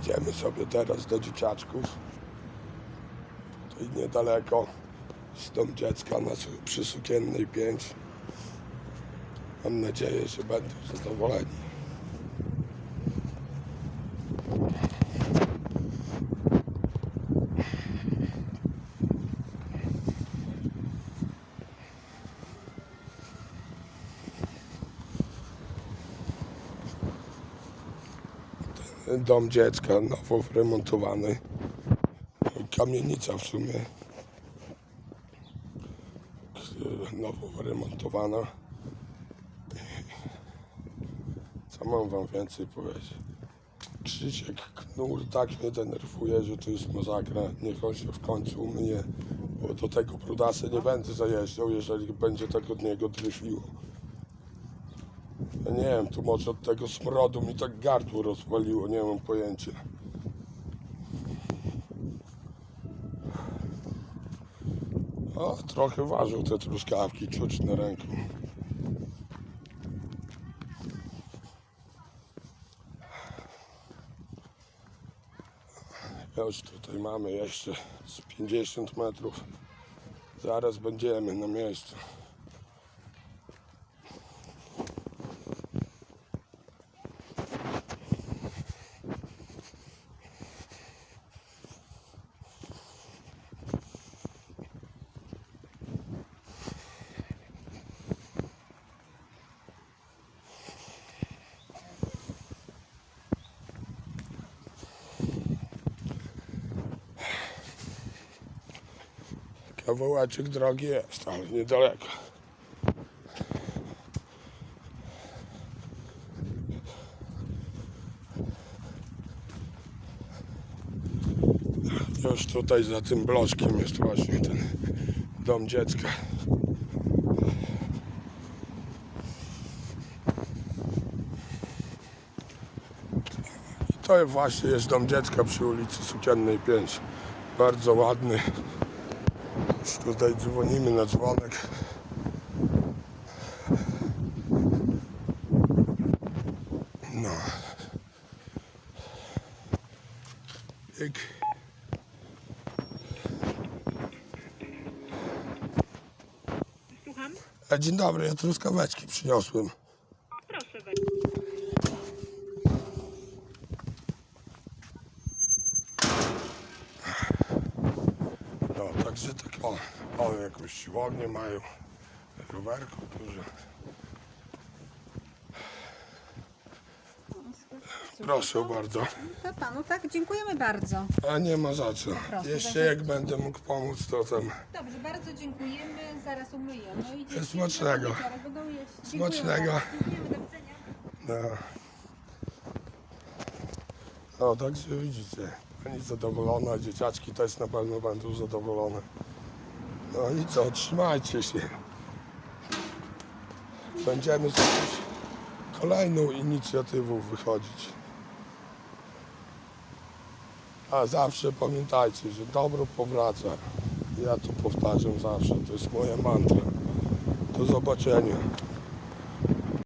Idziemy sobie teraz do dzieciaczków. Tutaj niedaleko z dom dziecka na, przy Sukiennej 5. Mam nadzieję, że będą zadowoleni. Dom dziecka nowo wyremontowany. Kamienica w sumie. Nowo wyremontowana. Co mam wam więcej powiedzieć? Krzysiek Knur tak mnie denerwuje, że to jest masakra. Niech on się w końcu umyje, bo do tego brudasy nie będę zajeżdżał, jeżeli będzie tak od niego dryfiło. Nie wiem, tu może od tego smrodu mi tak gardło rozwaliło, nie mam pojęcia. O, trochę ważył te truskawki, czuć na ręku. Już tutaj mamy jeszcze z 50 metrów. Zaraz będziemy na miejscu. Kawałeczek drogi jest, ale niedaleko. Już tutaj za tym bloczkiem jest właśnie ten dom dziecka. I to właśnie jest dom dziecka przy ulicy Sukiennej 5. Bardzo ładny. Już tutaj dzwonimy na dzwonek. No. Pyk. Słucham? A dzień dobry, ja truskaweczki przyniosłem. Proszę wejść. No, także tak o, o jakąś siłownię mają. Rowerko duże. Proszę bardzo. To panu, tak? Dziękujemy bardzo. A nie ma za co. Proszę, Jeszcze będzie- jak będę mógł pomóc, to tam Dobrze, bardzo dziękujemy. Zaraz umyjemy. No i dzieci Smacznego. do wieczora będą jeść. Dziękuję Smacznego. bardzo. Dziękujemy, do widzenia. No. No, także widzicie, pani zadowolona, dzieciaczki też na pewno będą zadowolone. No i co, trzymajcie się. Będziemy z jakąś kolejną inicjatywą wychodzić. A zawsze pamiętajcie, że dobro powraca. Ja to powtarzam zawsze, to jest moja mantra. Do zobaczenia.